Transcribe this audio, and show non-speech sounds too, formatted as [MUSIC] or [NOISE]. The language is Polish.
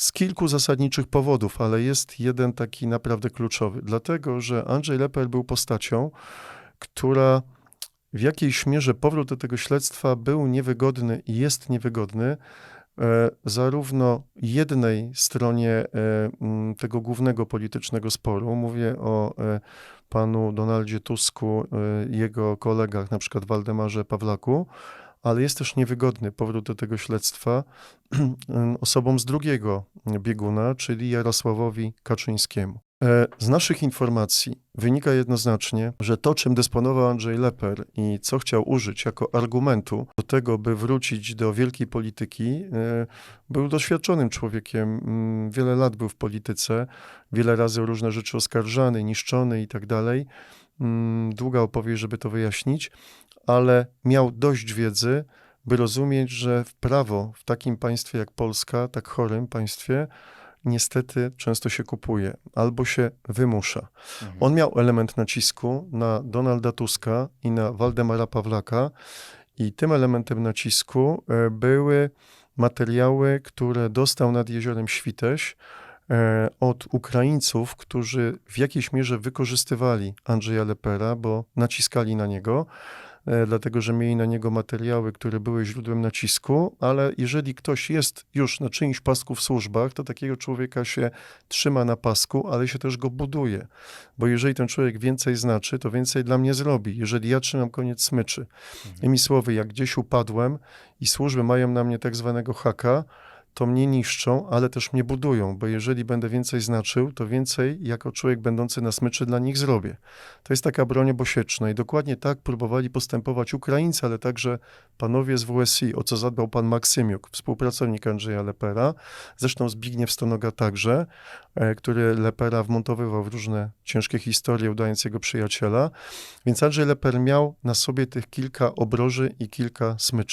z kilku zasadniczych powodów, ale jest jeden taki naprawdę kluczowy. Dlatego, że Andrzej Leper był postacią, która w jakiejś mierze powrót do tego śledztwa był niewygodny i jest niewygodny e, zarówno jednej stronie e, tego głównego politycznego sporu, mówię o e, panu Donaldzie Tusku, e, jego kolegach, na przykład Waldemarze Pawlaku, ale jest też niewygodny powrót do tego śledztwa [CLEARS THROAT] osobom z drugiego bieguna, czyli Jarosławowi Kaczyńskiemu. E, Z naszych informacji wynika jednoznacznie, że to, czym dysponował Andrzej Leper i co chciał użyć jako argumentu do tego, by wrócić do wielkiej polityki, e, był doświadczonym człowiekiem. mm, Wiele lat był w polityce, wiele razy o różne rzeczy oskarżany, niszczony i tak dalej. Mm, Długa opowieść, żeby to wyjaśnić, ale miał dość wiedzy, by rozumieć, że w prawo w takim państwie jak Polska, tak chorym państwie, niestety często się kupuje albo się wymusza. Mhm. On miał element nacisku na Donalda Tuska i na Waldemara Pawlaka i tym elementem nacisku e, były materiały, które dostał nad jeziorem Świteś e, od Ukraińców, którzy w jakiejś mierze wykorzystywali Andrzeja Lepera, bo naciskali na niego, dlatego że mieli na niego materiały, które były źródłem nacisku, ale jeżeli ktoś jest już na czyimś pasku w służbach, to takiego człowieka się trzyma na pasku, ale się też go buduje. Bo jeżeli ten człowiek więcej znaczy, to więcej dla mnie zrobi. Jeżeli ja trzymam koniec smyczy. Innymi słowy, jak gdzieś upadłem i służby mają na mnie tak zwanego haka, to mnie niszczą, ale też mnie budują, bo jeżeli będę więcej znaczył, to więcej jako człowiek będący na smyczy dla nich zrobię. To jest taka broń obosieczna i dokładnie tak próbowali postępować Ukraińcy, ale także panowie z WSI, o co zadbał pan Maksymiuk, współpracownik Andrzeja Lepera, zresztą Zbigniew Stonoga także, e, który Lepera wmontowywał w różne ciężkie historie, udając jego przyjaciela. Więc Andrzej Leper miał na sobie tych kilka obroży i kilka smyczy.